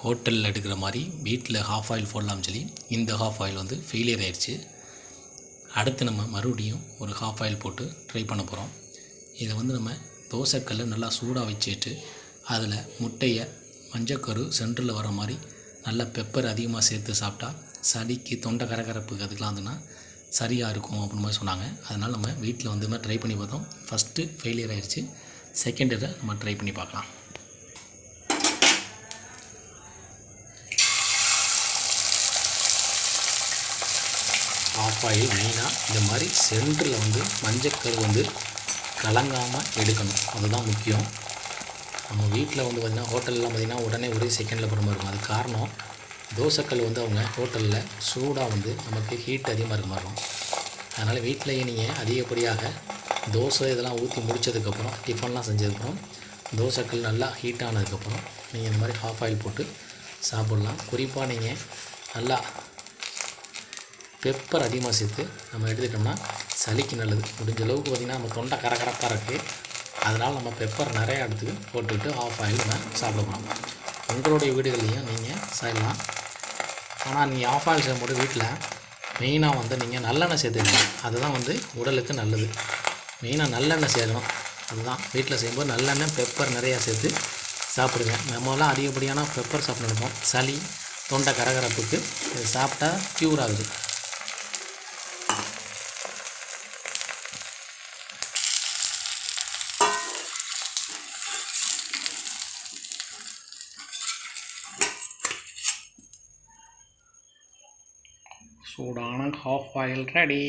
ஹோட்டலில் எடுக்கிற மாதிரி வீட்டில் ஹாஃப் ஆயில் போடலாம்னு சொல்லி இந்த ஹாஃப் ஆயில் வந்து ஃபெயிலியர் ஆயிடுச்சு. அடுத்து நம்ம மறுபடியும் ஒரு ஹாஃப் ஆயில் போட்டு ட்ரை பண்ண போகிறோம் இதை வந்து நம்ம தோசைக்கல்லை நல்லா சூடாக வச்சுட்டு அதில் முட்டையை மஞ்சக்கரு சென்டரில் வர மாதிரி நல்ல பெப்பர் அதிகமாக சேர்த்து சாப்பிட்டா சளிக்கு தொண்டை கரகரப்புக்கு அதுக்கெலாம் வந்துன்னா சரியாக இருக்கும் அப்படின்னு மாதிரி சொன்னாங்க. அதனால் நம்ம வீட்டில் வந்து மாதிரி ட்ரை பண்ணி பார்த்தோம். ஃபஸ்ட்டு ஃபெயிலியர் ஆயிடுச்சு. செகண்ட் இதை நம்ம ட்ரை பண்ணி பார்க்கலாம். ஆஃப் ஆயில் மெயினாக இந்த மாதிரி சென்டரில் வந்து மஞ்சக்கரு வந்து கலங்காமல் எடுக்கணும். அதுதான் முக்கியம். நம்ம வீட்டில் வந்து பார்த்திங்கன்னா ஹோட்டல்லாம் பார்த்திங்கன்னா உடனே ஒரே செகண்டில் போகிற மாதிரி இருக்கும். அது காரணம் தோசைக்கல் வந்து அவங்க ஹோட்டலில் சூடாக வந்து நமக்கு ஹீட் அதிகமாக இருக்க மாதிரி இருக்கும். அதனால் வீட்டிலேயே நீங்கள் அதிகப்படியாக தோசை இதெல்லாம் ஊற்றி முடித்ததுக்கப்புறம் டிஃபன்லாம் செஞ்சதுக்கப்புறம் தோசைக்கல் நல்லா ஹீட் ஆனதுக்கப்புறம் நீங்கள் இந்த மாதிரி ஹாஃப் ஆயில் போட்டு சாப்பிட்லாம். குறிப்பாக நீங்கள் நல்லா பெப்பர் அதிகமாக சேர்த்து நம்ம எடுத்துக்கிட்டோம்னா சளிக்கு நல்லது. முடிஞ்ச அளவுக்கு பார்த்திங்கன்னா நம்ம தொண்டை கரகரப்பாக இருக்குது அதனால் நம்ம பெப்பர் நிறையா இடத்துக்கு போட்டுக்கிட்டு ஆஃப் ஆயில் நம்ம சாப்பிட போகிறோம் உங்களுடைய வீடுகள்லையும் நீங்கள் செய்யலாம் ஆனால் நீங்கள் ஆஃப் ஆயில் செய்யும்போது வீட்டில் மெயினாக வந்து நீங்கள் நல்லெண்ணெய் சேர்த்துக்கணும். அதுதான் வந்து உடலுக்கு நல்லது. மெயினாக நல்லெண்ணெய் சேர்க்கணும் அதுதான். வீட்டில் செய்யும்போது நல்லெண்ணெய் பெப்பர் நிறையா சேர்த்து சாப்பிடுங்க. நம்மலாம் அதிகப்படியான பெப்பர் சாப்பிட்டு சளி தொண்டை கரகரப்புக்கு இது சாப்பிட்டா க்யூர் ஆகுது. சூடான ஹாஃப் ஆயில் ரெடி